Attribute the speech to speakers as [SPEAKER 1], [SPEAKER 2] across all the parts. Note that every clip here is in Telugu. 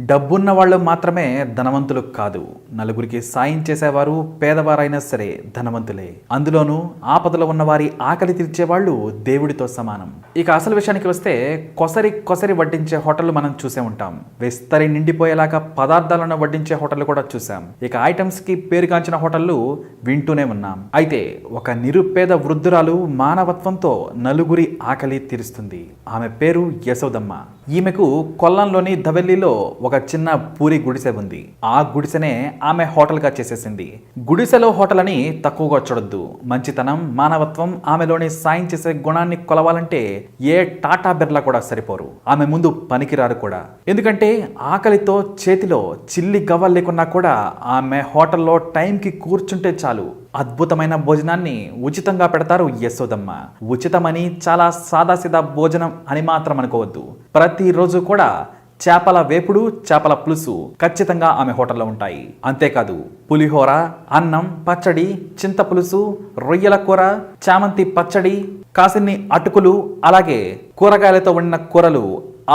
[SPEAKER 1] డబ్బున్న వాళ్ళు మాత్రమే ధనవంతులు కాదు. నలుగురికి సాయం చేసేవారు పేదవారైనా సరే ధనవంతులే. అందులోనూ ఆపదలో ఉన్నవారి ఆకలి తీర్చేవాళ్ళు దేవుడితో సమానం. ఇక అసలు విషయానికి వస్తే కొసరి కొసరి వడ్డించే హోటల్ మనం చూసే ఉంటాం. విస్తరి నిండిపోయేలాగా పదార్థాలను వడ్డించే హోటల్ కూడా చూసాం. ఇక ఐటమ్స్కి పేరుగాంచిన హోటళ్ళు వింటూనే ఉన్నాం. అయితే ఒక నిరుపేద వృద్ధురాలు మానవత్వంతో నలుగురి ఆకలి తీరుస్తుంది. ఆమె పేరు యశోదమ్మ. ఈమెకు కొల్లంలోని ధవెల్లిలో ఒక చిన్న పూరి గుడిసె ఉంది. ఆ గుడిసెనే ఆమె హోటల్గా చేసేసింది. గుడిసెలో హోటల్ అని తక్కువగా చూడొద్దు. మంచితనం మానవత్వం ఆమెలోని సాయం చేసే గుణాన్ని కొలవాలంటే ఏ టాటా బిర్లా కూడా సరిపోరు. ఆమె ముందు పనికిరారు కూడా. ఎందుకంటే ఆకలితో చేతిలో చిల్లి గవ్వ లేకున్నా కూడా ఆమె హోటల్లో టైంకి కూర్చుంటే చాలు. అద్భుతమైన భోజనాన్ని ఉచితంగా పెడతారు యశోదమ్మ. ఉచితమని చాలా సాదాసీదా భోజనం అని మాత్రం అనుకోవద్దు. ప్రతిరోజు కూడా చేపల వేపుడు చేపల పులుసు ఖచ్చితంగా ఆమె హోటల్లో ఉంటాయి. అంతేకాదు పులిహోర అన్నం పచ్చడి చింత పులుసు రొయ్యల కూర చామంతి పచ్చడి కాసిన్ని అటుకులు అలాగే కూరగాయలతో వండిన కూరలు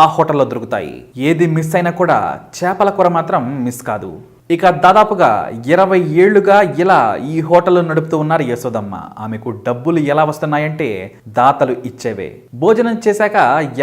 [SPEAKER 1] ఆ హోటల్లో దొరుకుతాయి. ఏది మిస్ అయినా కూడా చేపల కూర మాత్రం మిస్ కాదు. ఇక దాదాపుగా ఇరవై ఏళ్ళుగా ఇలా ఈ హోటల్ నడుపుతూ ఉన్నారు యశోదమ్మ. ఆమెకు డబ్బులు ఎలా వస్తున్నాయంటే దాతలు ఇచ్చేవే. భోజనం చేశాక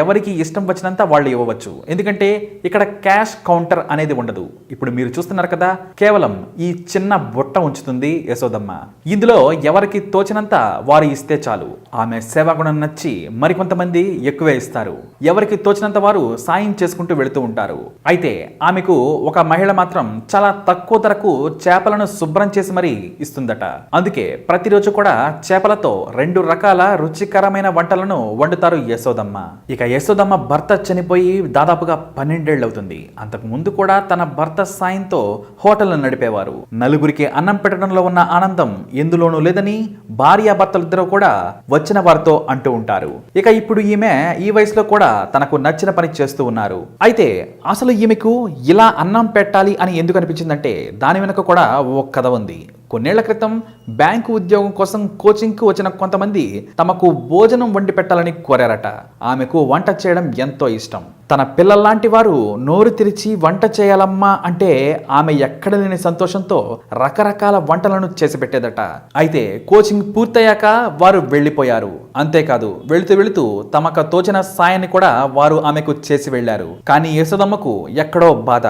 [SPEAKER 1] ఎవరికి ఇష్టం వచ్చినంత వాళ్ళు ఇవ్వవచ్చు. ఎందుకంటే ఇక్కడ క్యాష్ కౌంటర్ అనేది ఉండదు. ఇప్పుడు మీరు చూస్తున్నారు కదా కేవలం ఈ చిన్న బుట్ట ఉంచుతుంది యశోదమ్మ. ఇందులో ఎవరికి తోచినంత వారు ఇస్తే చాలు. ఆమె సేవాగుణం నచ్చి మరికొంతమంది ఎక్కువే ఇస్తారు. ఎవరికి తోచినంత వారు సాయం చేసుకుంటూ వెళుతూ ఉంటారు. అయితే ఆమెకు ఒక మహిళ మాత్రం చాలా తక్కువ ధరకు చేపలను శుభ్రం చేసి మరీ ఇస్తుందట. అందుకే ప్రతిరోజు కూడా చేపలతో రెండు రకాల రుచికరమైన వంటలను వండుతారు యశోదమ్మ. ఇక యశోదమ్మ భర్త చనిపోయి దాదాపుగా పన్నెండేళ్ళు అవుతుంది అంతకు ముందు కూడా తన భర్త సాయంతో హోటల్ నడిపేవారు. నలుగురికి అన్నం పెట్టడంలో ఉన్న ఆనందం ఎందులోనూ లేదని భార్యాభర్తలిద్దరూ కూడా వచ్చిన వారితో అంటూ ఉంటారు. ఇక ఇప్పుడు ఈమె ఈ వయసులో కూడా తనకు నచ్చిన పని చేస్తూ ఉన్నారు. అయితే అసలు ఈమెకు ఇలా అన్నం పెట్టాలి అని ఎందుకు అనిపించిందంటే దాని వెనుక కూడా ఓ కథ ఉంది. కొన్నేళ్ళ క్రితం బ్యాంకు ఉద్యోగం కోసం కోచింగ్కి వచ్చిన కొంతమంది తమకు భోజనం వండి పెట్టాలని కోరారట. ఆమెకు వంట చేయడం ఎంతో ఇష్టం. తన పిల్లల్లాంటి వారు నోరు తెరిచి వంట చేయాలమ్మా అంటే ఆమె ఎక్కడ లేని సంతోషంతో రకరకాల వంటలను చేసి పెట్టేదట. అయితే కోచింగ్ పూర్తయ్యాక వారు వెళ్ళిపోయారు. అంతేకాదు వెళుతూ వెళుతూ తమకు తోచిన సాయాన్ని కూడా వారు ఆమెకు చేసి వెళ్ళారు కానీ యశోదమ్మకు ఎక్కడో బాధ.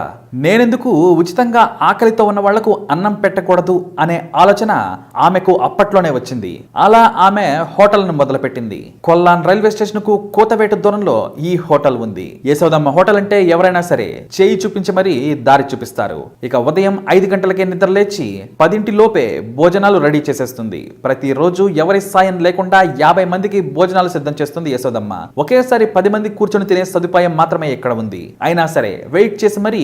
[SPEAKER 1] నేనెందుకు ఉచితంగా ఆకలితో ఉన్న వాళ్ళకు అన్నం పెట్టకూడదు అనే ఆలోచన ఆమెకు అప్పట్లోనే వచ్చింది. అలా ఆమె హోటల్ను మొదలుపెట్టింది. కొల్లాన్ రైల్వే స్టేషన్కు కోతవేట దూరంలో ఈ హోటల్ ఉంది. యశోదమ్మ హోటల్ అంటే ఎవరైనా సరే చేయి చూపించి మరీ దారి చూపిస్తారు. ఇక ఉదయం ఐదు గంటలకే నిద్ర లేచి పదింటి లోపే భోజనాలు రెడీ చేసేస్తుంది. ప్రతిరోజు ఎవరి సాయం లేకుండా యాభై మందికి భోజనాలు సిద్ధం చేస్తుంది యశోదమ్మ ఒకేసారి పది మంది కూర్చొని తినే సదుపాయం మాత్రమే ఇక్కడ ఉంది. అయినా సరే వెయిట్ చేసి మరీ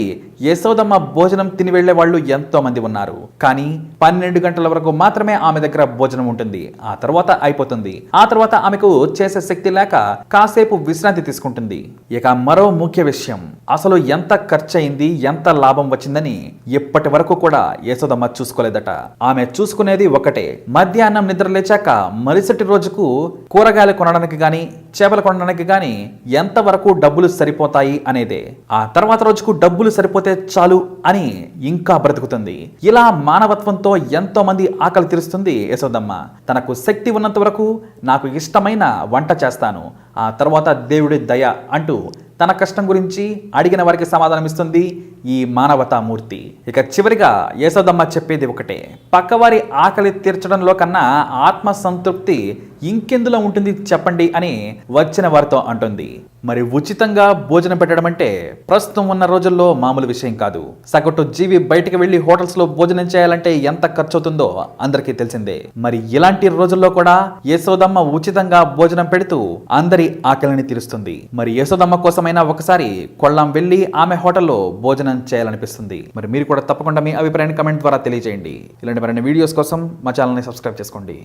[SPEAKER 1] యశోదమ్మ భోజనం తిని వెళ్ళే వాళ్ళు ఎంతో మంది ఉన్నారు. కానీ పన్నెండు గంటల వరకు మాత్రమే ఆమె దగ్గర భోజనం ఉంటుంది. ఆ తర్వాత అయిపోతుంది. ఆ తర్వాత ఆమెకు చేసే శక్తి లేక కాసేపు విశ్రాంతి తీసుకుంటుంది. ఇక మరో ముఖ్య విషయం. అసలు ఎంత ఖర్చయింది ఎంత లాభం వచ్చిందని ఇప్పటి వరకు కూడా యశోదమ్మ చూసుకోలేదట. ఆమె చూసుకునేది ఒకటే. మధ్యాహ్నం నిద్ర లేచాక మరుసటి రోజుకు కూరగాయలు కొనడానికి గాని చేపలు కొనడానికి గాని ఎంత వరకు డబ్బులు సరిపోతాయి అనేదే. ఆ తర్వాత రోజుకు డబ్బులు సరిపోతే చాలు అని ఇంకా బ్రతుకుతుంది. ఇలా మానవత్వంతో ఎంతో మంది ఆకలి తీరుస్తుంది యశోదమ్మ తనకు శక్తి ఉన్నంత వరకు నాకు ఇష్టమైన వంట చేస్తాను. ఆ తర్వాత దేవుడి దయ అంటూ తన కష్టం గురించి అడిగిన వారికి సమాధానం ఇస్తుంది ఈ మానవతామూర్తి. ఇక చివరిగా యశోదమ్మ చెప్పేది ఒకటే పక్కవారి ఆకలి తీర్చడంలో కన్నా ఆత్మ సంతృప్తి ఇంకెందులో ఉంటుంది చెప్పండి అని వచ్చిన వారితో అంటుంది. మరి ఉచితంగా భోజనం పెట్టడం అంటే ప్రస్తుతం ఉన్న రోజుల్లో మామూలు విషయం కాదు. సగటు జీవి బయటికి వెళ్ళి హోటల్స్లో భోజనం చేయాలంటే ఎంత ఖర్చు అవుతుందో అందరికీ తెలిసిందే. మరి ఇలాంటి రోజుల్లో కూడా యశోదమ్మ ఉచితంగా భోజనం పెడుతూ అందరి ఆకలిని తీరుస్తుంది. మరి యశోదమ్మ కోసమైనా ఒకసారి కొల్లాం వెళ్ళి ఆమె హోటల్లో భోజనం చేయాలనిపిస్తుంది. మరి మీరు కూడా తప్పకుండా మీ అభిప్రాయాన్ని కమెంట్ ద్వారా తెలియజేయండి. ఇలాంటి మరిన్ని వీడియోస్ కోసం మా ఛానల్ని సబ్స్క్రైబ్ చేసుకోండి.